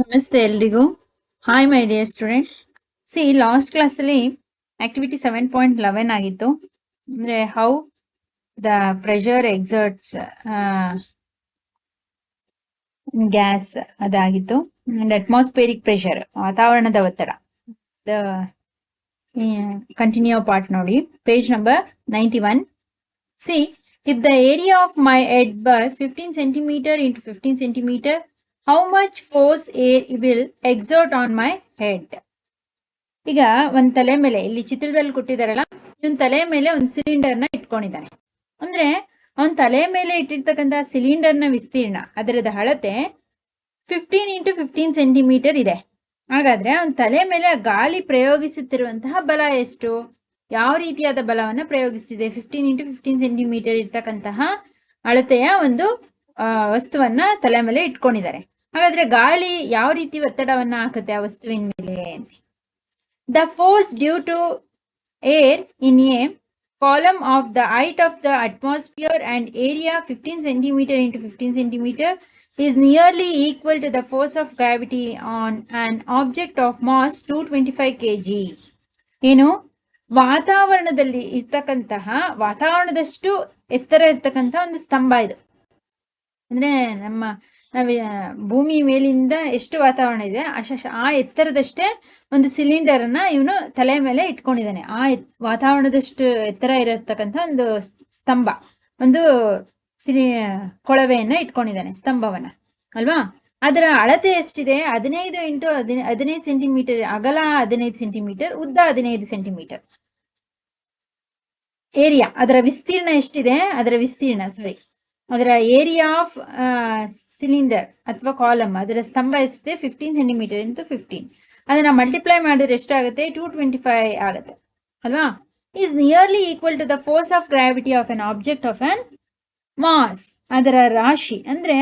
ನಮಸ್ತೆ ಎಲ್ರಿಗೂ. Hi my dear student see last ಕ್ಲಾಸಲ್ಲಿ ಆಕ್ಟಿವಿಟಿ ಸೆವೆನ್ ಪಾಯಿಂಟ್ ಲೆವೆನ್ ಆಗಿತ್ತು. ಅಂದರೆ how the pressure exerts gas ಅದಾಗಿತ್ತು. And atmospheric pressure ವಾತಾವರಣದ ಒತ್ತಡ. ದ ಕಂಟಿನ್ಯೂ ಪಾರ್ಟ್ ನೋಡಿ. Page number ninety one see if the area of my head were fifteen centimetre into fifteen centimetre how much force air will exert on my head ಈಗ ಒಂದ್ ತಲೆ ಮೇಲೆ, ಇಲ್ಲಿ ಚಿತ್ರದಲ್ಲಿ ಕೊಟ್ಟಿದಾರಲ್ಲ, ಇವನ್ ತಲೆ ಮೇಲೆ ಒಂದು ಸಿಲಿಂಡರ್ನ ಇಟ್ಕೊಂಡಿದ್ದಾನೆ ಅಂದ್ರೆ ಅವನ್ ತಲೆ ಮೇಲೆ ಇಟ್ಟಿರ್ತಕ್ಕಂತ ಸಿಲಿಂಡರ್ನ ವಿಸ್ತೀರ್ಣ, ಅದರದ ಅಳತೆ ಫಿಫ್ಟೀನ್ ಇಂಟು ಫಿಫ್ಟೀನ್ ಸೆಂಟಿಮೀಟರ್ ಇದೆ. ಹಾಗಾದ್ರೆ ಅವನ್ ತಲೆ ಮೇಲೆ ಗಾಳಿ ಪ್ರಯೋಗಿಸುತ್ತಿರುವಂತಹ ಬಲ ಎಷ್ಟು? ಯಾವ ರೀತಿಯಾದ ಬಲವನ್ನ ಪ್ರಯೋಗಿಸ್ತಿದೆ? ಫಿಫ್ಟೀನ್ ಇಂಟು ಫಿಫ್ಟೀನ್ ಸೆಂಟಿಮೀಟರ್ ಇರ್ತಕ್ಕಂತಹ ಅಳತೆಯ ಒಂದು ವಸ್ತುವನ್ನ ತಲೆ ಮೇಲೆ ಇಟ್ಕೊಂಡಿದ್ದಾರೆ. ಹಾಗಾದ್ರೆ ಗಾಳಿ ಯಾವ ರೀತಿ ಒತ್ತಡವನ್ನ ಹಾಕುತ್ತೆ ಆ ವಸ್ತುವಿನ ಮೇಲೆ? The force due to air in a column of the height of the atmosphere and area fifteen centimetre into fifteen centimetre is nearly equal to the force of gravity on an object of mass two twenty five K G ಏನು? ವಾತಾವರಣದಲ್ಲಿ ಇರ್ತಕ್ಕಂತಹ, ವಾತಾವರಣದಷ್ಟು ಎತ್ತರ ಇರ್ತಕ್ಕಂತಹ ಒಂದು ಸ್ತಂಭ ಇದು. ಅಂದ್ರೆ ನಮ್ಮ ಭೂಮಿ ಮೇಲಿಂದ ಎಷ್ಟು ವಾತಾವರಣ ಇದೆ ಅಶ ಆ ಎತ್ತರದಷ್ಟೇ ಒಂದು ಸಿಲಿಂಡರ್ ಅನ್ನ ಇವನು ತಲೆ ಮೇಲೆ ಇಟ್ಕೊಂಡಿದ್ದಾನೆ ಆ ವಾತಾವರಣದಷ್ಟು ಎತ್ತರ ಇರತಕ್ಕಂಥ ಒಂದು ಸ್ತಂಭ, ಒಂದು ಸಿಲಿ, ಕೊಳವೆಯನ್ನ ಇಟ್ಕೊಂಡಿದ್ದಾನೆ ಸ್ತಂಭವನ್ನ, ಅಲ್ವಾ? ಅದರ ಅಳತೆ ಎಷ್ಟಿದೆ? ಹದಿನೈದು ಇಂಟು ಹದಿನೈ ಹದಿನೈದು ಸೆಂಟಿಮೀಟರ್, ಅಗಲ ಹದಿನೈದು ಸೆಂಟಿಮೀಟರ್, ಉದ್ದ ಹದಿನೈದು ಸೆಂಟಿಮೀಟರ್. ಏರಿಯಾ, ಅದರ ವಿಸ್ತೀರ್ಣ ಎಷ್ಟಿದೆ? ಅದರ ವಿಸ್ತೀರ್ಣ ಸಾರಿ ಅದರ ಏರಿಯಾ ಆಫ್ ಸಿಲಿಂಡರ್ ಅಥವಾ ಕಾಲಮ್ ಅದರ ಸ್ತಂಭ ಎಷ್ಟಿದೆ? ಫಿಫ್ಟೀನ್ ಸೆಂಟಿಮೀಟರ್ ಇಂಟು ಫಿಫ್ಟೀನ್ ಅದನ್ನ ಮಲ್ಟಿಪ್ಲೈ ಮಾಡಿದ್ರೆ ಎಷ್ಟಾಗುತ್ತೆ? ಟೂ ಟ್ವೆಂಟಿ ಫೈವ್ ಆಗುತ್ತೆ. ಅಲ್ವಾ? Is nearly equal to the force of gravity of an object of an mass ಅದರ ರಾಶಿ ಅಂದ್ರೆ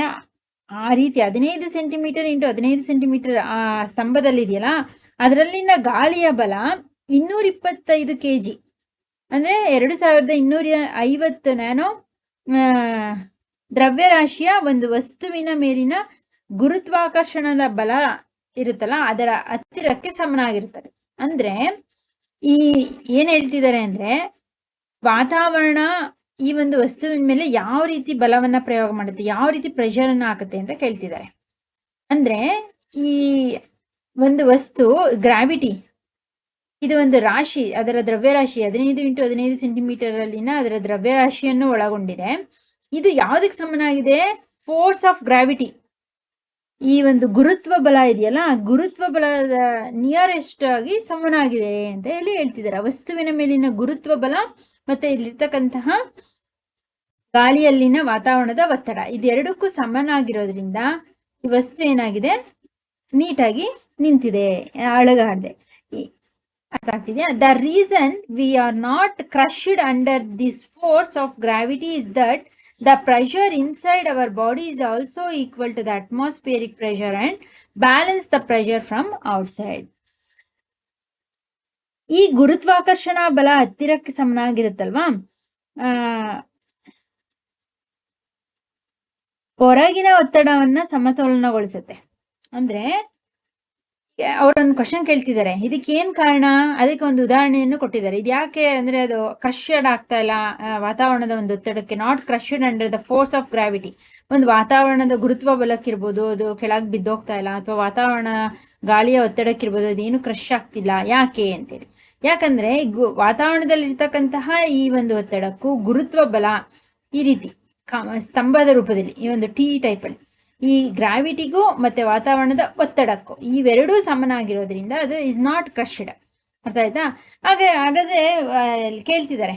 ಆ ರೀತಿ ಹದಿನೈದು ಸೆಂಟಿಮೀಟರ್ ಇಂಟು ಹದಿನೈದು ಸೆಂಟಿಮೀಟರ್ ಆ, ಸ್ತಂಭದಲ್ಲಿ ಇದೆಯಲ್ಲ? ಅದರಲ್ಲಿನ ಗಾಳಿಯ ಬಲ ಇನ್ನೂರ ಇಪ್ಪತ್ತೈದು ಕೆ ಜಿ ಅಂದ್ರೆ ಎರಡು ಸಾವಿರದ ಇನ್ನೂರ ಐವತ್ತು ನ್ಯಾನೋ ದ್ರವ್ಯರಾಶಿಯ ಒಂದು ವಸ್ತುವಿನ ಮೇಲಿನ ಗುರುತ್ವಾಕರ್ಷಣದ ಬಲ ಇರುತ್ತಲ್ಲ, ಅದರ ಹತ್ತಿರಕ್ಕೆ ಸಮನಾಗಿರುತ್ತದೆ. ಅಂದ್ರೆ ಈ ಏನ್ ಹೇಳ್ತಿದ್ದಾರೆ ಅಂದ್ರೆ ವಾತಾವರಣ ಈ ಒಂದು ವಸ್ತುವಿನ ಮೇಲೆ ಯಾವ ರೀತಿ ಬಲವನ್ನ ಪ್ರಯೋಗ ಮಾಡುತ್ತೆ, ಯಾವ ರೀತಿ ಪ್ರೆಷರ್ ಅನ್ನ ಹಾಕುತ್ತೆ ಅಂತ ಕೇಳ್ತಿದ್ದಾರೆ. ಅಂದ್ರೆ ಈ ಒಂದು ವಸ್ತು ಗ್ರಾವಿಟಿ ಇದು ಒಂದು ರಾಶಿ, ಅದರ ದ್ರವ್ಯರಾಶಿ, ಹದಿನೈದು ಇಂಟು ಹದಿನೈದು ಸೆಂಟಿಮೀಟರ್ ಅಲ್ಲಿನ ಅದರ ದ್ರವ್ಯರಾಶಿಯನ್ನು ಒಳಗೊಂಡಿದೆ. ಇದು ಯಾವುದಕ್ಕೆ ಸಮನಾಗಿದೆ ಫೋರ್ಸ್ ಆಫ್ ಗ್ರಾವಿಟಿ ಈ ಒಂದು ಗುರುತ್ವ ಬಲ ಇದೆಯಲ್ಲ ಗುರುತ್ವ ಬಲದ ನಿಯರೆಸ್ಟ್ ಆಗಿ ಸಮನಾಗಿದೆ ಅಂತ ಹೇಳಿ ಹೇಳ್ತಿದ್ದಾರೆ. ವಸ್ತುವಿನ ಮೇಲಿನ ಗುರುತ್ವ ಬಲ ಮತ್ತೆ ಇಲ್ಲಿರ್ತಕ್ಕಂತಹ ಗಾಳಿಯಲ್ಲಿನ ವಾತಾವರಣದ ಒತ್ತಡ. ಇದೆರಡಕ್ಕೂ ಸಮನಾಗಿರೋದ್ರಿಂದ ಈ ವಸ್ತು ಏನಾಗಿದೆ? ನೀಟಾಗಿ ನಿಂತಿದೆ, ಅಳಗಾಡದೆ. ಅರ್ಥ ಆಗ್ತಿದೆಯಾ? The reason we are not crushed under this force of gravity is that the pressure inside our body is also equal to the atmospheric pressure and balance the pressure from outside ಈ ಗುರುತ್ವಾಕರ್ಷಣಾ ಬಲ ಹತ್ತಿರಕ್ಕೆ ಸಮನಾಗಿರುತ್ತಲ್ವಾ? ಹೊರಗಿನ ಒತ್ತಡವನ್ನ ಸಮತೋಲನಗೊಳಿಸುತ್ತೆ. ಅಂದ್ರೆ ಅವರೊಂದು question ಕೇಳ್ತಿದ್ದಾರೆ. ಇದಕ್ಕೆ ಏನ್ ಕಾರಣ? ಅದಕ್ಕೆ ಒಂದು ಉದಾಹರಣೆಯನ್ನು ಕೊಟ್ಟಿದ್ದಾರೆ. ಇದು ಯಾಕೆ ಅಂದ್ರೆ ಅದು ಕ್ರಶ್ಡ್ ಆಗ್ತಾ ಇಲ್ಲ? ವಾತಾವರಣದ ಒಂದು ಒತ್ತಡಕ್ಕೆ not crushed under the force of gravity ಒಂದು ವಾತಾವರಣದ ಗುರುತ್ವ ಬಲಕ್ಕಿರ್ಬೋದು, ಅದು ಕೆಳಗೆ ಬಿದ್ದೋಗ್ತಾ ಇಲ್ಲ, ಅಥವಾ ವಾತಾವರಣ ಗಾಳಿಯ ಒತ್ತಡಕ್ಕಿರ್ಬೋದು ಅದೇನು ಕ್ರಶ್ ಆಗ್ತಿಲ್ಲ. ಯಾಕೆ ಅಂತೇಳಿ. ಯಾಕಂದ್ರೆ ವಾತಾವರಣದಲ್ಲಿ ಇರ್ತಕ್ಕಂತಹ ಈ ಒಂದು ಒತ್ತಡಕ್ಕೂ ಗುರುತ್ವ ಬಲ ಈ ರೀತಿ ಸ್ತಂಭದ ರೂಪದಲ್ಲಿ, ಈ ಒಂದು ಟಿ ಟೈಪ್ ಅಲ್ಲಿ. ಈ ಗ್ರಾವಿಟಿಗೂ ಮತ್ತೆ ವಾತಾವರಣದ ಒತ್ತಡಕ್ಕೂ ಇವೆರಡೂ ಸಮನಾಗಿರೋದ್ರಿಂದ ಅದು ಇಸ್ ನಾಟ್ ಕ್ರಶ್ಡ್ ಅರ್ಥ ಆಯ್ತಾ? ಹಾಗೆ, ಹಾಗಾದ್ರೆ ಕೇಳ್ತಿದ್ದಾರೆ.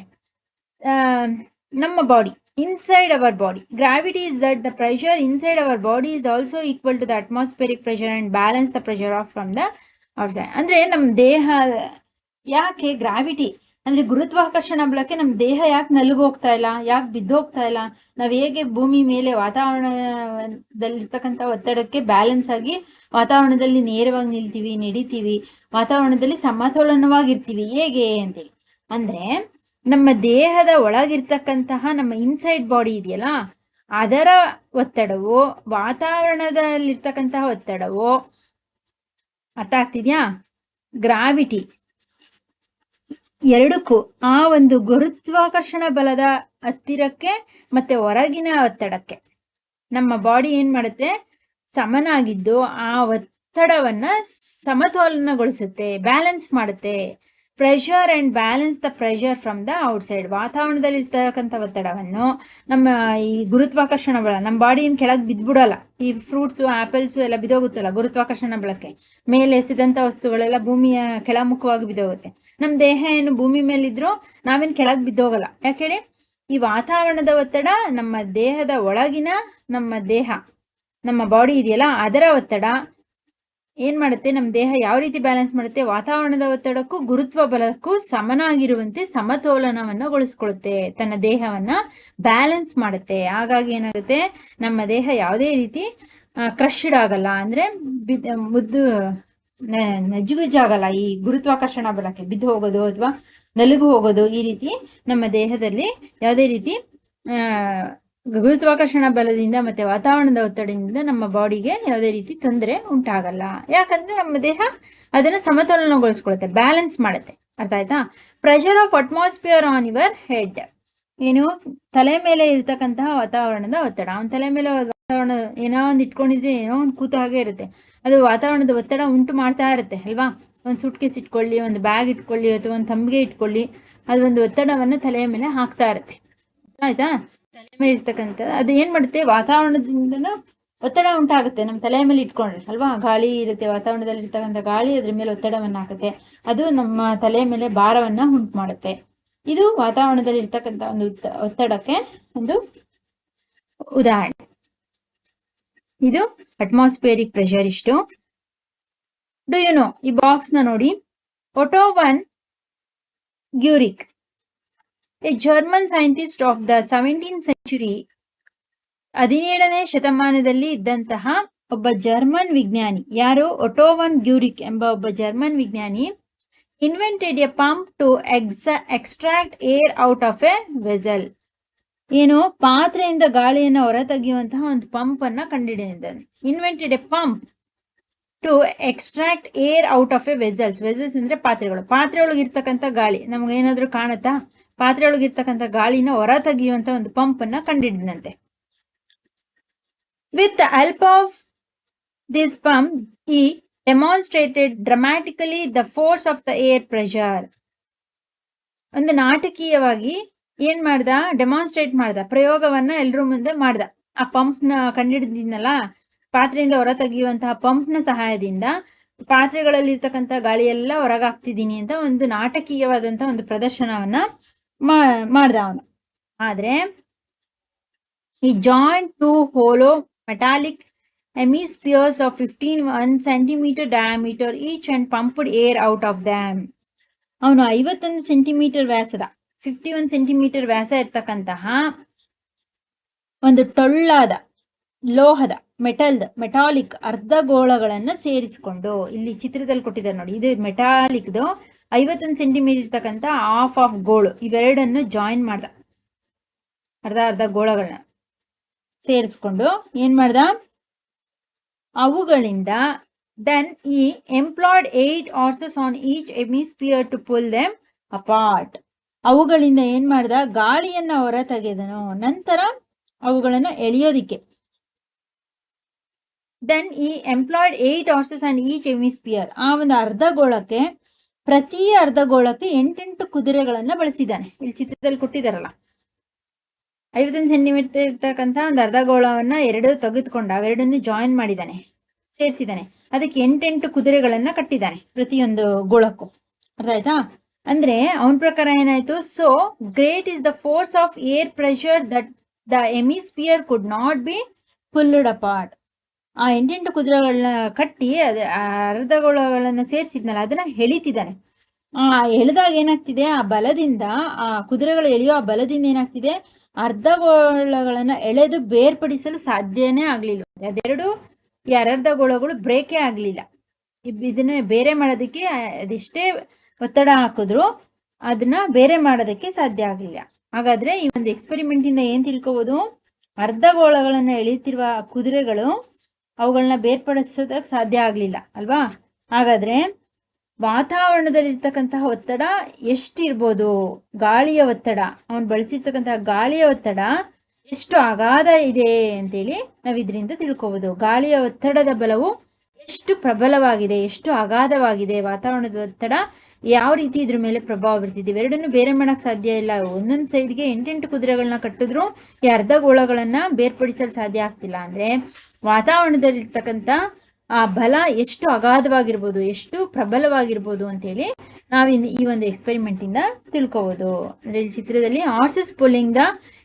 ನಮ್ಮ body inside our body gravity is that the pressure inside our body is also equal to the atmospheric pressure and balance the pressure of from the outside ಅಂದ್ರೆ ನಮ್ಮ ದೇಹ, ಯಾಕೆ ಗ್ರಾವಿಟಿ ಅಂದ್ರೆ ಗುರುತ್ವಾಕರ್ಷಣ ಬಲಕ್ಕೆ ನಮ್ಮ ದೇಹ ಯಾಕೆ ನಲುಗೋಗ್ತಾ ಇಲ್ಲ, ಯಾಕೆ ಬಿದ್ದೋಗ್ತಾ ಇಲ್ಲ? ನಾವ್ ಹೇಗೆ ಭೂಮಿ ಮೇಲೆ ವಾತಾವರಣದಲ್ಲಿರ್ತಕ್ಕಂಥ ಒತ್ತಡಕ್ಕೆ ಬ್ಯಾಲೆನ್ಸ್ ಆಗಿ ವಾತಾವರಣದಲ್ಲಿ ನೇರವಾಗಿ ನಿಲ್ತೀವಿ, ನಡಿತೀವಿ, ವಾತಾವರಣದಲ್ಲಿ ಸಮತೋಲನವಾಗಿರ್ತೀವಿ ಹೇಗೆ ಅಂತೇಳಿ. ಅಂದ್ರೆ ನಮ್ಮ ದೇಹದ ಒಳಗಿರ್ತಕ್ಕಂತಹ ನಮ್ಮ ಇನ್ಸೈಡ್ ಬಾಡಿ ಇದೆಯಲ್ಲ, ಅದರ ಒತ್ತಡವು, ವಾತಾವರಣದಲ್ಲಿರ್ತಕ್ಕಂತಹ ಒತ್ತಡವು, ಅರ್ಥ ಆಗ್ತಿದ್ಯಾ? ಗ್ರಾವಿಟಿ ಎರಡಕ್ಕೂ ಆ ಒಂದು ಗುರುತ್ವಾಕರ್ಷಣ ಬಲದ ಹತ್ತಿರಕ್ಕೆ ಮತ್ತೆ ಹೊರಗಿನ ಒತ್ತಡಕ್ಕೆ ನಮ್ಮ ಬಾಡಿ ಏನ್ ಮಾಡುತ್ತೆ? ಸಮನಾಗಿದ್ದು ಆ ಒತ್ತಡವನ್ನ ಸಮತೋಲನಗೊಳಿಸುತ್ತೆ ಬ್ಯಾಲೆನ್ಸ್ ಮಾಡುತ್ತೆ. Pressure and balance the pressure from the outside ವಾತಾವರಣದಲ್ಲಿ ಇರ್ತಕ್ಕಂಥ ಒತ್ತಡವನ್ನು ನಮ್ಮ ಈ ಗುರುತ್ವಾಕರ್ಷಣ ಬಲ ನಮ್ಮ ಬಾಡಿ ಏನು ಕೆಳಗೆ ಬಿದ್ದ್ಬಿಡಲ್ಲ. ಈ ಫ್ರೂಟ್ಸು ಆ್ಯಪಲ್ಸು ಎಲ್ಲ ಬಿದೋಗುತ್ತಲ್ಲ ಗುರುತ್ವಾಕರ್ಷಣ ಬಲಕ್ಕೆ ಮೇಲೆ ಎಸೆದಂಥ ವಸ್ತುಗಳೆಲ್ಲ ಭೂಮಿಯ ಕೆಳಮುಖವಾಗಿ ಬಿದ್ದೋಗುತ್ತೆ ನಮ್ಮ ದೇಹ ಏನು ಭೂಮಿ ಮೇಲಿದ್ರು ನಾವೇನು ಕೆಳಗೆ ಬಿದ್ದೋಗಲ್ಲ. ಯಾಕೆ ಹೇಳಿ? ಈ ವಾತಾವರಣದ ಒತ್ತಡ ನಮ್ಮ ದೇಹದ ಒಳಗಿನ ನಮ್ಮ ದೇಹ, ನಮ್ಮ ಬಾಡಿ ಇದೆಯಲ್ಲ ಅದರ ಒತ್ತಡ ಏನ್ ಮಾಡುತ್ತೆ? ನಮ್ಮ ದೇಹ ಯಾವ ರೀತಿ ಬ್ಯಾಲೆನ್ಸ್ ಮಾಡುತ್ತೆ? ವಾತಾವರಣದ ಒತ್ತಡಕ್ಕೂ, ಗುರುತ್ವ ಬಲಕ್ಕೂ ಸಮನಾಗಿರುವಂತೆ ಸಮತೋಲನವನ್ನ ಗೊಳಿಸ್ಕೊಳುತ್ತೆ. ತನ್ನ ದೇಹವನ್ನ ಬ್ಯಾಲೆನ್ಸ್ ಮಾಡುತ್ತೆ. ಹಾಗಾಗಿ ಏನಾಗುತ್ತೆ? ನಮ್ಮ ದೇಹ ಯಾವುದೇ ರೀತಿ ಕ್ರಶ್ಡ್ ಆಗಲ್ಲ. ಅಂದ್ರೆ ಬಿದ್, ಮುದ್ದು ನಜ್ಜುಗುಜ್ಜಾಗಲ್ಲ ಈ ಗುರುತ್ವಾಕರ್ಷಣ ಬಲಕ್ಕೆ ಬಿದ್ದು ಹೋಗೋದು ಅಥವಾ ನಲುಗು ಹೋಗೋದು ಈ ರೀತಿ ನಮ್ಮ ದೇಹದಲ್ಲಿ ಯಾವುದೇ ರೀತಿ ಗುರುತ್ವಾಕರ್ಷಣ ಬಲದಿಂದ ಮತ್ತೆ ವಾತಾವರಣದ ಒತ್ತಡದಿಂದ ನಮ್ಮ ಬಾಡಿಗೆ ಯಾವುದೇ ರೀತಿ ತೊಂದರೆ ಉಂಟಾಗಲ್ಲ. ಯಾಕಂದ್ರೆ ನಮ್ಮ ದೇಹ ಅದನ್ನ ಸಮತೋಲನಗೊಳಿಸ್ಕೊಳುತ್ತೆ ಬ್ಯಾಲೆನ್ಸ್ ಮಾಡುತ್ತೆ. ಅರ್ಥ ಆಯ್ತಾ? Pressure of atmosphere on your head ಏನು? ತಲೆ ಮೇಲೆ ಇರ್ತಕ್ಕಂತಹ ವಾತಾವರಣದ ಒತ್ತಡ. ಅವನ ತಲೆ ಮೇಲೆ ವಾತಾವರಣ ಏನೋ ಒಂದು ಇಟ್ಕೊಂಡಿದ್ರೆ ಏನೋ ಒಂದು ಕೂತ ಹಾಗೆ ಇರುತ್ತೆ. ಅದು ವಾತಾವರಣದ ಒತ್ತಡ ಉಂಟು ಮಾಡ್ತಾ ಇರುತ್ತೆ, ಅಲ್ವಾ? ಒಂದು ಸುಟ್ಕೇಸ್ ಇಟ್ಕೊಳ್ಳಿ, ಒಂದು ಬ್ಯಾಗ್ ಇಟ್ಕೊಳ್ಳಿ, ಅಥವಾ ಒಂದು ತಂಬಿಗೆ ಇಟ್ಕೊಳ್ಳಿ, ಅದು ಒಂದು ಒತ್ತಡವನ್ನು ತಲೆಯ ಮೇಲೆ ಹಾಕ್ತಾ ಇರುತ್ತೆ. ಆಯ್ತಾ? ತಲೆ ಮೇಲೆ ಇರ್ತಕ್ಕಂಥ, ಅದು ಏನ್ ಮಾಡುತ್ತೆ? ವಾತಾವರಣದಿಂದನೂ ಒತ್ತಡ ಉಂಟಾಗುತ್ತೆ. ನಮ್ಮ ತಲೆಯ ಮೇಲೆ ಇಟ್ಕೊಂಡ್ರೆ, ಅಲ್ವಾ? ಗಾಳಿ ಇರುತ್ತೆ, ವಾತಾವರಣದಲ್ಲಿ ಇರ್ತಕ್ಕಂಥ ಗಾಳಿ ಅದ್ರ ಮೇಲೆ ಒತ್ತಡವನ್ನು ಹಾಕುತ್ತೆ. ಅದು ನಮ್ಮ ತಲೆಯ ಮೇಲೆ ಭಾರವನ್ನ ಉಂಟು ಮಾಡುತ್ತೆ. ಇದು ವಾತಾವರಣದಲ್ಲಿ ಇರ್ತಕ್ಕಂಥ ಒಂದು ಒತ್ತಡಕ್ಕೆ ಒಂದು ಉದಾಹರಣೆ. ಇದು ಅಟ್ಮಾಸ್ಫಿಯರಿಕ್ ಪ್ರೆಷರ್ ಇಷ್ಟು. ಡು ಯು ನೋ ಈ ಬಾಕ್ಸ್ನ ನೋಡಿ. Otto von Guericke a German scientist of the seventeen century ಹದಿನೇಳನೇ ಶತಮಾನದಲ್ಲಿ ಇದ್ದಂತಹ ಒಬ್ಬ ಜರ್ಮನ್ ವಿಜ್ಞಾನಿ. ಯಾರು? ಒಟೋವನ್ ಗ್ಯೂರಿಕ್ ಎಂಬ ಒಬ್ಬ ಜರ್ಮನ್ ವಿಜ್ಞಾನಿ. Invented a pump to ex extract air out of a vessel ಏನು? ಪಾತ್ರೆಯಿಂದ ಗಾಳಿಯನ್ನು ಹೊರತೆಗೆಯುವಂತಹ ಒಂದು ಪಂಪ್ ಅನ್ನ ಕಂಡುಹಿಡಿದಿದ್ದಾನೆ invented a pump to extract air out of a vessels vessels ಅಂದ್ರೆ ಪಾತ್ರೆಗಳು. ಪಾತ್ರೆ ಒಳಗೆ ಇರ್ತಕ್ಕಂಥ ಗಾಳಿ. ನಮ್ಗೆ ಏನಾದ್ರೂ ಕಾಣುತ್ತಾ? ಪಾತ್ರೆ ಒಳಗೆ ಇರ್ತಕ್ಕಂಥ ಗಾಳಿನ ಹೊರ ತೆಗೆಯುವಂತ ಒಂದು ಪಂಪ್ ಅನ್ನ ಕಂಡಿಡಿದಂತೆ. With the help of this pump he demonstrated dramatically the force of the air pressure ಒಂದು ನಾಟಕೀಯವಾಗಿ ಏನ್ ಮಾಡ್ದ? ಡೆಮಾನ್ಸ್ಟ್ರೇಟ್ ಮಾಡ್ದ. ಪ್ರಯೋಗವನ್ನ ಎಲ್ರ ಮುಂದೆ ಮಾಡ್ದ. ಆ ಪಂಪ್ನ ಪಾತ್ರೆಯಿಂದ ಹೊರ ತೆಗೆಯುವಂತಹ ಪಂಪ್ನ ಸಹಾಯದಿಂದ ಪಾತ್ರೆಗಳಲ್ಲಿ ಇರ್ತಕ್ಕಂಥ ಗಾಳಿಯೆಲ್ಲ ಹೊರಗಾಗ್ತಿದ್ದೀನಿ ಅಂತ ಒಂದು ನಾಟಕೀಯವಾದಂತ ಒಂದು ಪ್ರದರ್ಶನವನ್ನ ಮಾಡ್ದ ಅವನು ಆದ್ರೆ he joined two hollow metallic hemispheres of 15 1 centimetre diameter each and pumped air out of them. ಅವನು ಐವತ್ತೊಂದು ಸೆಂಟಿಮೀಟರ್ ವ್ಯಾಸದ ಫಿಫ್ಟಿ ಒನ್ ಸೆಂಟಿಮೀಟರ್ ವ್ಯಾಸ ಇರ್ತಕ್ಕಂತಹ ಒಂದು ಟೊಳ್ಳಾದ, ಲೋಹದ ಮೆಟಲ್ ಮೆಟಾಲಿಕ್ ಅರ್ಧ ಗೋಳಗಳನ್ನು ಸೇರಿಸಿಕೊಂಡು ಇಲ್ಲಿ ಚಿತ್ರದಲ್ಲಿ ಕೊಟ್ಟಿದ್ದಾರೆ ನೋಡಿ, ಇದು ಮೆಟಾಲಿಕ್ದು ಐವತ್ತೊಂದು ಸೆಂಟಿಮೀಟರ್ ಇರ್ತಕ್ಕಂಥ ಹಾಫ್ ಆಫ್ ಗೋಳು. ಇವೆರಡನ್ನು ಜಾಯಿನ್ ಮಾಡ್ದ. ಅರ್ಧ ಅರ್ಧ ಗೋಳಗಳನ್ನ ಸೇರಿಸ್ಕೊಂಡು ಏನ್ ಮಾಡ್ದ? ಅವುಗಳಿಂದ then he employed eight horses on each hemisphere to pull them apart ಅವುಗಳಿಂದ ಏನ್ ಮಾಡ್ದ? ಗಾಳಿಯನ್ನ ಹೊರ ತೆಗೆದನು ನಂತರ ಅವುಗಳನ್ನು ಎಳೆಯೋದಿಕ್ಕೆ. Then he employed eight horses on each hemisphere ಆ ಒಂದು ಅರ್ಧಗೋಳಕ್ಕೆ ಪ್ರತಿ ಅರ್ಧಗೋಳಕ್ಕೆ ಎಂಟೆಂಟು ಕುದುರೆಗಳನ್ನ ಬಳಸಿದ್ದಾನೆ. ಇಲ್ಲಿ ಚಿತ್ರದಲ್ಲಿ ಕೊಟ್ಟಿದಾರಲ್ಲ. ಐವತ್ತೊಂದು ಸೆಂಟಿಮೀಟರ್ ಇರ್ತಕ್ಕಂಥ ಒಂದು ಅರ್ಧಗೋಳವನ್ನ ಎರಡು ತೆಗೆದುಕೊಂಡ ಅವೆರಡನ್ನು ಜಾಯಿನ್ ಮಾಡಿದ್ದಾನೆ, ಸೇರಿಸಿದ್ದಾನೆ. ಅದಕ್ಕೆ ಎಂಟೆಂಟು ಕುದುರೆಗಳನ್ನ ಕಟ್ಟಿದ್ದಾನೆ ಪ್ರತಿಯೊಂದು ಗೋಳಕ್ಕೂ. ಅರ್ಥ ಆಯ್ತಾ? ಅಂದ್ರೆ ಅವನ ಪ್ರಕಾರ ಏನಾಯ್ತು? So great is the force of air pressure that the hemisphere could not be pulled apart ಆ ಎಂಟೆಂಟು ಕುದುರೆಗಳನ್ನ ಕಟ್ಟಿ ಅದ ಅರ್ಧಗೋಳಗಳನ್ನ ಸೇರಿಸಿದ್ನಲ್ಲ, ಅದನ್ನ ಎಳಿತಿದ್ದಾನೆ. ಆ ಎಳೆದಾಗ ಏನಾಗ್ತಿದೆ? ಆ ಬಲದಿಂದ, ಆ ಕುದುರೆಗಳು ಎಳೆಯೋ ಆ ಬಲದಿಂದ ಏನಾಗ್ತಿದೆ? ಅರ್ಧಗೋಳಗಳನ್ನ ಎಳೆದು ಬೇರ್ಪಡಿಸಲು ಸಾಧ್ಯನೇ ಆಗ್ಲಿಲ್ಲ. ಅದೆರಡು, ಈ ಅರ್ಧಗೋಳಗಳು ಬ್ರೇಕೇ ಆಗ್ಲಿಲ್ಲ. ಇದನ್ನ ಬೇರೆ ಮಾಡೋದಕ್ಕೆ ಅದೆಷ್ಟೇ ಒತ್ತಡ ಹಾಕಿದ್ರು, ಅದನ್ನ ಬೇರೆ ಮಾಡೋದಕ್ಕೆ ಸಾಧ್ಯ ಆಗಲಿಲ್ಲ. ಹಾಗಾದ್ರೆ ಈ ಒಂದು ಎಕ್ಸ್ಪೆರಿಮೆಂಟ್ ಇಂದ ಏನ್ ತಿಳ್ಕೋಬಹುದು ಅರ್ಧಗೋಳಗಳನ್ನ ಎಳೆಯುತ್ತಿರುವ ಕುದುರೆಗಳು ಅವುಗಳನ್ನ ಬೇರ್ಪಡಿಸೋದಕ್ಕೆ ಸಾಧ್ಯ ಆಗ್ಲಿಲ್ಲ, ಅಲ್ವಾ? ಹಾಗಾದ್ರೆ ವಾತಾವರಣದಲ್ಲಿರ್ತಕ್ಕಂತಹ ಒತ್ತಡ ಎಷ್ಟಿರ್ಬೋದು? ಗಾಳಿಯ ಒತ್ತಡ, ಅವನು ಬಳಸಿರ್ತಕ್ಕಂತಹ ಗಾಳಿಯ ಒತ್ತಡ ಎಷ್ಟು ಅಗಾಧ ಇದೆ ಅಂತೇಳಿ ನಾವು ಇದರಿಂದ ತಿಳ್ಕೊಬೋದು. ಗಾಳಿಯ ಒತ್ತಡದ ಬಲವು ಎಷ್ಟು ಪ್ರಬಲವಾಗಿದೆ, ಎಷ್ಟು ಅಗಾಧವಾಗಿದೆ ವಾತಾವರಣದ ಒತ್ತಡ ಯಾವ ರೀತಿ ಇದ್ರ ಮೇಲೆ ಪ್ರಭಾವ ಬೀರ್ತಿದೆ? ಇವೆರಡನ್ನು ಬೇರೆ ಮಾಡಕ್ ಸಾಧ್ಯ ಇಲ್ಲ. ಒಂದೊಂದು ಸೈಡ್ಗೆ ಎಂಟೆಂಟು ಕುದುರೆಗಳನ್ನ ಕಟ್ಟಿದ್ರು, ಈ ಅರ್ಧ ಗೋಳಗಳನ್ನ ಬೇರ್ಪಡಿಸಲು ಸಾಧ್ಯ ಆಗ್ತಿಲ್ಲ. ಅಂದ್ರೆ ವಾತಾವರಣದಲ್ಲಿರ್ತಕ್ಕಂಥ, ಆ ಬಲ ಎಷ್ಟು ಅಗಾಧವಾಗಿರ್ಬೋದು, ಎಷ್ಟು ಪ್ರಬಲವಾಗಿರ್ಬೋದು ಅಂತೇಳಿ ನಾವಿನ್ ಈ ಒಂದು ಎಕ್ಸ್ಪೆರಿಮೆಂಟ್ ಇಂದ ತಿಳ್ಕೋಬಹುದು ಅಂದ್ರೆ ಇಲ್ಲಿ ಚಿತ್ರದಲ್ಲಿ ಆರ್ಸಸ್ ಪೋಲಿಂಗ್ ದ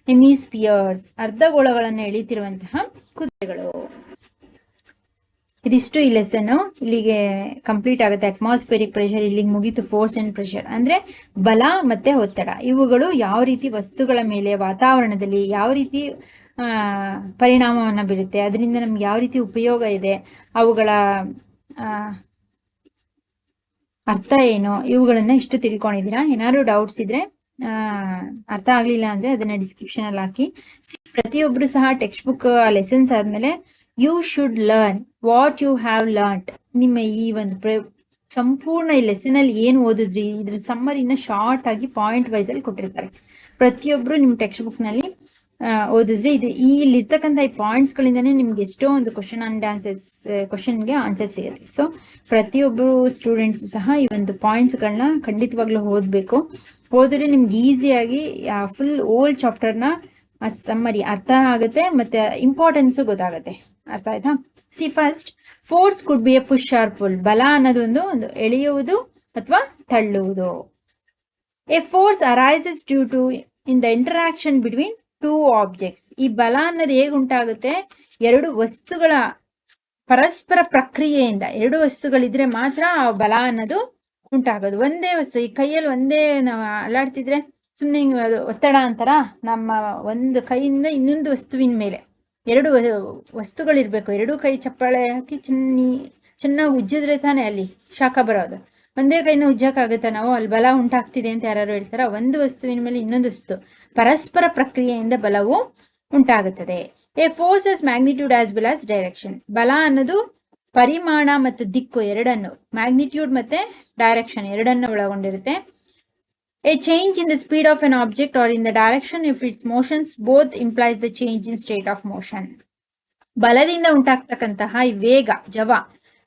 ಹೆಮಿಸ್ಪಿಯರ್ಸ್ ಅರ್ಧಗೋಳಗಳನ್ನು ಎಳಿತಿರುವಂತಹ ಕುದುರೆಗಳು. ಇದಿಷ್ಟು ಈ ಲೆಸನ್ ಇಲ್ಲಿಗೆ ಕಂಪ್ಲೀಟ್ ಆಗುತ್ತೆ. ಅಟ್ಮಾಸ್ಫಿಯರಿಕ್ ಪ್ರೆಷರ್ ಇಲ್ಲಿಗೆ ಮುಗಿತು. ಫೋರ್ಸ್ ಅಂಡ್ ಪ್ರೆಷರ್ ಅಂದ್ರೆ ಬಲ ಮತ್ತೆ ಒತ್ತಡ. ಇವುಗಳು ಯಾವ ರೀತಿ ವಸ್ತುಗಳ ಮೇಲೆ, ವಾತಾವರಣದಲ್ಲಿ ಯಾವ ರೀತಿ ಪರಿಣಾಮವನ್ನು ಬೀರುತ್ತೆ, ಅದರಿಂದ ನಮ್ಗೆ ಯಾವ ರೀತಿ ಉಪಯೋಗ ಇದೆ, ಅವುಗಳ ಅರ್ಥ ಏನು, ಇವುಗಳನ್ನ ಇಷ್ಟು ತಿಳ್ಕೊಂಡಿದ್ದೀರಾ? ಏನಾದ್ರು ಡೌಟ್ಸ್ ಇದ್ರೆ ಅರ್ಥ ಆಗ್ಲಿಲ್ಲ ಅಂದ್ರೆ ಅದನ್ನ ಡಿಸ್ಕ್ರಿಪ್ಷನ್ ಅಲ್ಲಿ ಹಾಕಿ. ಪ್ರತಿಯೊಬ್ರು ಸಹ ಟೆಕ್ಸ್ಟ್ ಬುಕ್ ಲೆಸನ್ಸ್ ಆದ್ಮೇಲೆ you should learn what you have learned ನಿಮ್ಮ ಈ ಒಂದು ಪ್ರ- ಸಂಪೂರ್ಣ ಈ ಲೆಸನ್ ಅಲ್ಲಿ ಏನು ಓದಿದ್ರಿ? ಇದ್ರ ಸಮ್ಮರಿನ ಶಾರ್ಟ್ ಆಗಿ ಪಾಯಿಂಟ್ ವೈಸ್ ಅಲ್ಲಿ ಕೊಟ್ಟಿರ್ತಾರೆ. ಪ್ರತಿಯೊಬ್ರು ನಿಮ್ ಟೆಕ್ಸ್ಟ್ ಬುಕ್ನಲ್ಲಿ ಓದಿದ್ರೆ ಇದು. ಈ ಇಲ್ಲಿರ್ತಕ್ಕಂಥ ಈ ಪಾಯಿಂಟ್ಸ್ ಗಳಿಂದಾನೇ ನಿಮ್ಗೆ ಎಷ್ಟೋ ಒಂದು ಕ್ವಶನ್ ಅಂಡ್ ಆನ್ಸರ್ಸ್ ಕ್ವಶನ್ಗೆ ಆನ್ಸರ್ ಸಿಗುತ್ತೆ. ಸೊ ಪ್ರತಿಯೊಬ್ಬರು ಸ್ಟೂಡೆಂಟ್ಸ್ ಸಹ ಈ ಒಂದು ಪಾಯಿಂಟ್ಸ್ ಗಳನ್ನ ಖಂಡಿತವಾಗ್ಲೂ ಓದ್ಬೇಕು. ಓದಿದ್ರೆ ನಿಮ್ಗೆ ಈಸಿಯಾಗಿ ಫುಲ್ ಓಲ್ಡ್ ಚಾಪ್ಟರ್ನ ಸಮ್ಮರಿ ಅರ್ಥ ಆಗುತ್ತೆ ಮತ್ತೆ ಇಂಪಾರ್ಟೆನ್ಸ್ ಗೊತ್ತಾಗುತ್ತೆ. ಅರ್ಥ ಆಯ್ತಾ? See first force could be a push or pull ಬಲ ಅನ್ನೋದೊಂದು ಒಂದು ಎಳೆಯುವುದು ಅಥವಾ ತಳ್ಳುವುದು. A force arises due to in the interaction between two objects ಈ ಬಲ ಅನ್ನೋದು ಹೇಗೆ ಉಂಟಾಗುತ್ತೆ? ಎರಡು ವಸ್ತುಗಳ ಪರಸ್ಪರ ಪ್ರಕ್ರಿಯೆಯಿಂದ, ಎರಡು ವಸ್ತುಗಳಿದ್ರೆ ಮಾತ್ರ ಆ ಬಲ ಅನ್ನೋದು ಉಂಟಾಗೋದು. ಒಂದೇ ವಸ್ತು, ಈ ಕೈಯಲ್ಲಿ ಒಂದೇ ನಾವು ಅಲ್ಲಾಡ್ತಿದ್ರೆ ಸುಮ್ಮನೆ ಅದು ಒತ್ತಡ ಅಂತಾರ? ನಮ್ಮ ಒಂದು ಕೈಯಿಂದ ಇನ್ನೊಂದು ವಸ್ತುವಿನ ಮೇಲೆ. ಎರಡು ವಸ್ತುಗಳಿರಬೇಕು. ಎರಡು ಕೈ ಚಪ್ಪಾಳೆ ಹಾಕಿ ಚಿನ್ನಿ, ಚೆನ್ನಾಗಿ ಉಜ್ಜಿದ್ರೆ ತಾನೇ ಅಲ್ಲಿ ಶಾಖ ಬರೋದು. ಒಂದೇ ಕೈನ ಉಜ್ಜಕ್ಕಾಗುತ್ತಾ ನಾವು? ಅಲ್ಲಿ ಬಲ ಉಂಟಾಗ್ತಿದೆ ಅಂತ ಯಾರು ಹೇಳ್ತಾರ? ಒಂದು ವಸ್ತುವಿನ ಮೇಲೆ ಇನ್ನೊಂದು ವಸ್ತು. ಪರಸ್ಪರ ಪ್ರಕ್ರಿಯೆಯಿಂದ ಬಲವು ಉಂಟಾಗುತ್ತದೆ. A forces magnitude as well as direction ಬಲ ಅನ್ನೋದು ಪರಿಮಾಣ ಮತ್ತು ದಿಕ್ಕು ಎರಡನ್ನು. ಮ್ಯಾಗ್ನಿಟ್ಯೂಡ್ ಮತ್ತೆ ಡೈರೆಕ್ಷನ್ ಎರಡನ್ನು ಒಳಗೊಂಡಿರುತ್ತೆ. A change in the speed of an object or in the direction if its motions both implies the change in state of motion ಬಲದಿಂದ ಉಂಟಾಗ್ತಕ್ಕಂತಹ ವೇಗ, ಜವ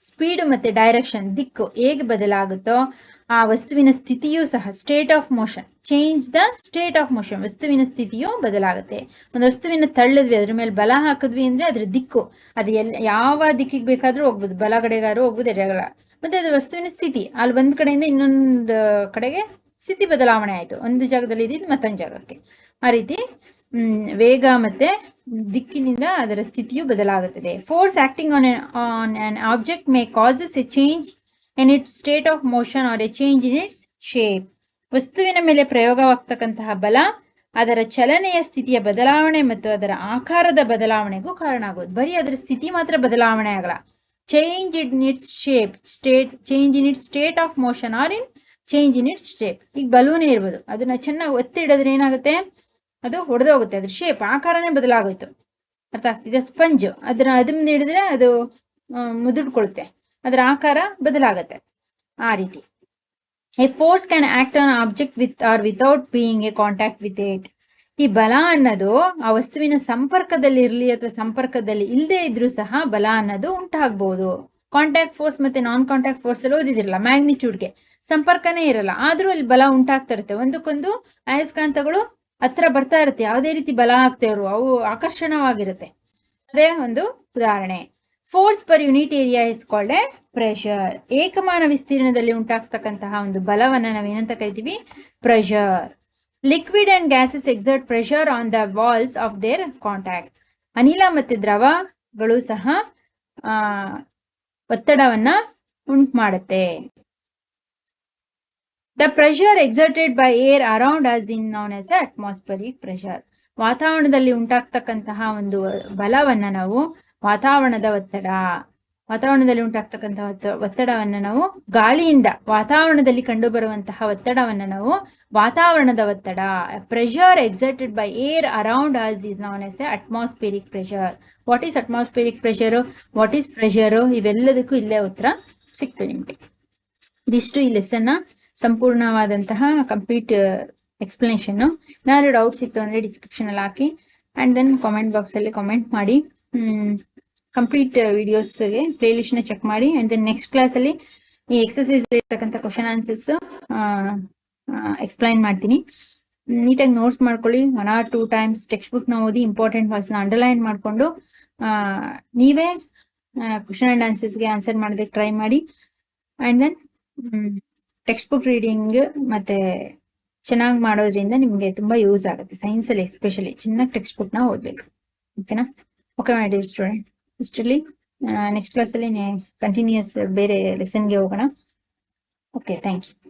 ಸ್ಪೀಡ್ ಮತ್ತೆ ಡೈರೆಕ್ಷನ್ ದಿಕ್ಕು ಹೇಗೆ ಬದಲಾಗುತ್ತೋ ಆ ವಸ್ತುವಿನ ಸ್ಥಿತಿಯೂ ಸಹ state of motion change the state of motion ವಸ್ತುವಿನ ಸ್ಥಿತಿಯು ಬದಲಾಗುತ್ತೆ. ಒಂದು ವಸ್ತುವಿನ ತಳ್ಳಿದ್ವಿ, ಅದ್ರ ಮೇಲೆ ಬಲ ಹಾಕಿದ್ವಿ ಅಂದರೆ ಅದ್ರ ದಿಕ್ಕು. ಅದು ಎಲ್ಲ ಯಾವ ದಿಕ್ಕಿಗೆ ಬೇಕಾದರೂ ಹೋಗ್ಬೋದು. ಬಲಗಡೆಗಾದ್ರೂ ಹೋಗ್ಬೋದು ಎಡಗಲ ಮತ್ತು ಅದು ವಸ್ತುವಿನ ಸ್ಥಿತಿ. ಅಲ್ಲಿ ಒಂದು ಕಡೆಯಿಂದ ಇನ್ನೊಂದು ಕಡೆಗೆ ಸ್ಥಿತಿ ಬದಲಾವಣೆ ಆಯಿತು. ಒಂದು ಜಾಗದಲ್ಲಿ ಇದ್ದಿದ್ದು ಮತ್ತೊಂದು ಜಾಗಕ್ಕೆ. ಆ ರೀತಿ ವೇಗ ಮತ್ತೆ ದಿಕ್ಕಿನಿಂದ ಅದರ ಸ್ಥಿತಿಯು ಬದಲಾಗುತ್ತದೆ. Force acting on on on object may causes a change in its state of motion or a change in its shape ವಸ್ತುವಿನ ಮೇಲೆ ಪ್ರಯೋಗವಾಗ್ತಕ್ಕಂತಹ ಬಲ, ಅದರ ಚಲನೆಯ ಸ್ಥಿತಿಯ ಬದಲಾವಣೆ ಮತ್ತು ಅದರ ಆಕಾರದ ಬದಲಾವಣೆಗೂ ಕಾರಣ ಆಗೋದು ಬರೀ ಅದರ ಸ್ಥಿತಿ ಮಾತ್ರ ಬದಲಾವಣೆ ಆಗಲ್ಲ. Change in its shape state change in its state of motion or in change in its shape ಈಗ ಬಲೂನೇ ಇರ್ಬೋದು ಅದನ್ನ ಚೆನ್ನಾಗಿ ಒತ್ತಿ ಹಿಡಿದ್ರೆ ಏನಾಗುತ್ತೆ? ಅದು ಹೊಡೆದೋಗುತ್ತೆ ಅದ್ರ ಶೇಪ್ ಆಕಾರನೇ ಬದಲಾಗೋಯ್ತು. ಅರ್ಥ? ಆಗ್ತಿದೆ ಸ್ಪಂಜ್ ಅದನ್ನ ಅದನ್ನ ಹಿಡಿದ್ರೆ ಅದು ಮುದುಡ್ಕೊಳುತ್ತೆ. ಅದರ ಆಕಾರ ಬದಲಾಗತ್ತೆ. ಆ ರೀತಿ. A force can act on object with or without being a contact with it ಈ ಬಲ ಅನ್ನೋದು ಆ ವಸ್ತುವಿನ ಸಂಪರ್ಕದಲ್ಲಿ ಇರಲಿ ಅಥವಾ ಸಂಪರ್ಕದಲ್ಲಿ ಇಲ್ಲದೆ ಇದ್ರೂ ಸಹ ಬಲ ಅನ್ನೋದು ಉಂಟಾಗಬಹುದು ಕಾಂಟ್ಯಾಕ್ಟ್ ಫೋರ್ಸ್ ಮತ್ತೆ ನಾನ್ ಕಾಂಟ್ಯಾಕ್ಟ್ ಫೋರ್ಸ್ ಅಲ್ಲಿ ಓದಿದಿರಲ್ಲ ಮ್ಯಾಗ್ನಿಟ್ಯೂಡ್ಗೆ ಸಂಪರ್ಕನೇ ಇರಲ್ಲ. ಆದ್ರೂ ಅಲ್ಲಿ ಬಲ ಉಂಟಾಗ್ತಾ ಇರುತ್ತೆ. ಒಂದಕ್ಕೊಂದು ಅಯಸ್ಕಾಂತಗಳು ಹತ್ರ ಬರ್ತಾ ಇರುತ್ತೆ. ಯಾವುದೇ ರೀತಿ ಬಲ ಆಗ್ತಾ ಅವು ಆಕರ್ಷಣವಾಗಿರುತ್ತೆ. ಅದೇ ಒಂದು ಉದಾಹರಣೆ. Force per unit area is pressure ಏಕಮಾನ ವಿಸ್ತೀರ್ಣದಲ್ಲಿ ಉಂಟಾಗ್ತಕ್ಕಂತಹ ಒಂದು ಬಲವನ್ನ ನಾವೇನಂತ ಕರಿತೀವಿ? Pressure liquid and gases exert pressure on the walls of their contact ಅನಿಲ ಮತ್ತು ದ್ರವಗಳು ಸಹ ಒತ್ತಡವನ್ನ ಉಂಟು ಮಾಡುತ್ತೆ. The pressure exerted by air around us in known as atmospheric pressure ವಾತಾವರಣದಲ್ಲಿ ಉಂಟಾಗ್ತಕ್ಕಂತಹ ಒಂದು ಬಲವನ್ನ ನಾವು ವಾತಾವರಣದ ಒತ್ತಡ ವಾತಾವರಣದಲ್ಲಿ ಉಂಟಾಗ್ತಕ್ಕಂತಹ ಒತ್ತ- ಒತ್ತಡವನ್ನ ನಾವು ಗಾಳಿಯಿಂದ, ವಾತಾವರಣದಲ್ಲಿ ಕಂಡುಬರುವಂತಹ ಒತ್ತಡವನ್ನ ನಾವು ವಾತಾವರಣದ ಒತ್ತಡ pressure exerted by air around us is known as a atmospheric pressure what is atmospheric pressure what is pressure ಇವೆಲ್ಲದಕ್ಕೂ ಇಲ್ಲೇ ಉತ್ತರ ಸಿಕ್ತು ನಿಮಗೆ. ಇದಿಷ್ಟು ಈ ಲೆಸನ್ನ ಸಂಪೂರ್ಣವಾದಂತಹ ಕಂಪ್ಲೀಟ್ ಎಕ್ಸ್ಪ್ಲನೇಷನ್ ಏನಾದ್ರು ಡೌಟ್ಸ್ ಇತ್ತು ಡಿಸ್ಕ್ರಿಪ್ಷನ್ ಅಲ್ಲಿ ಹಾಕಿ ಅಂಡ್ ದೆನ್ ಕಾಮೆಂಟ್ ಬಾಕ್ಸ್ ಅಲ್ಲಿ ಕಾಮೆಂಟ್ ಮಾಡಿ. ಕಂಪ್ಲೀಟ್ ವಿಡಿಯೋಸ್ಗೆ ಪ್ಲೇಲಿಸ್ಟ್ನ ಚೆಕ್ ಮಾಡಿ. ಅಂಡ್ ದೆನ್ ನೆಕ್ಸ್ಟ್ ಕ್ಲಾಸಲ್ಲಿ ಈ ಎಕ್ಸಸೈಸ್ ಇರ್ತಕ್ಕಂಥ ಕ್ವಶನ್ ಆನ್ಸರ್ಸ್ ಎಕ್ಸ್ಪ್ಲೈನ್ ಮಾಡ್ತೀನಿ. ನೀಟಾಗಿ ನೋಟ್ಸ್ ಮಾಡ್ಕೊಳ್ಳಿ. One or two times text ಬುಕ್ನ ಓದಿ ಇಂಪಾರ್ಟೆಂಟ್ ವರ್ಡ್ಸ್ನ ಅಂಡರ್ಲೈನ್ ಮಾಡಿಕೊಂಡು ನೀವೇ ಕ್ವಶನ್ ಆ್ಯಂಡ್ ಆನ್ಸರ್ಸ್ಗೆ ಆನ್ಸರ್ ಮಾಡೋದಕ್ಕೆ ಟ್ರೈ ಮಾಡಿ. And then text book reading ಮತ್ತೆ ಚೆನ್ನಾಗಿ ಮಾಡೋದ್ರಿಂದ ನಿಮಗೆ ತುಂಬಾ ಯೂಸ್ ಆಗುತ್ತೆ. ಸೈನ್ಸ್ ಅಲ್ಲಿ ಎಸ್ಪೆಷಲಿ ಚೆನ್ನಾಗಿ ಟೆಕ್ಸ್ಟ್ ಬುಕ್ನ ಓದ್ಬೇಕು. ಓಕೆನಾ ಓಕೆ ಮೈ ಡಿಯರ್ ಸ್ಟೂಡೆಂಟ್ ಇಷ್ಟರಲ್ಲಿ ನೆಕ್ಸ್ಟ್ ಕ್ಲಾಸಲ್ಲಿ ಕಂಟಿನ್ಯೂಸ್ ಬೇರೆ ಲೆಸನ್ಗೆ ಹೋಗೋಣ. Okay thank you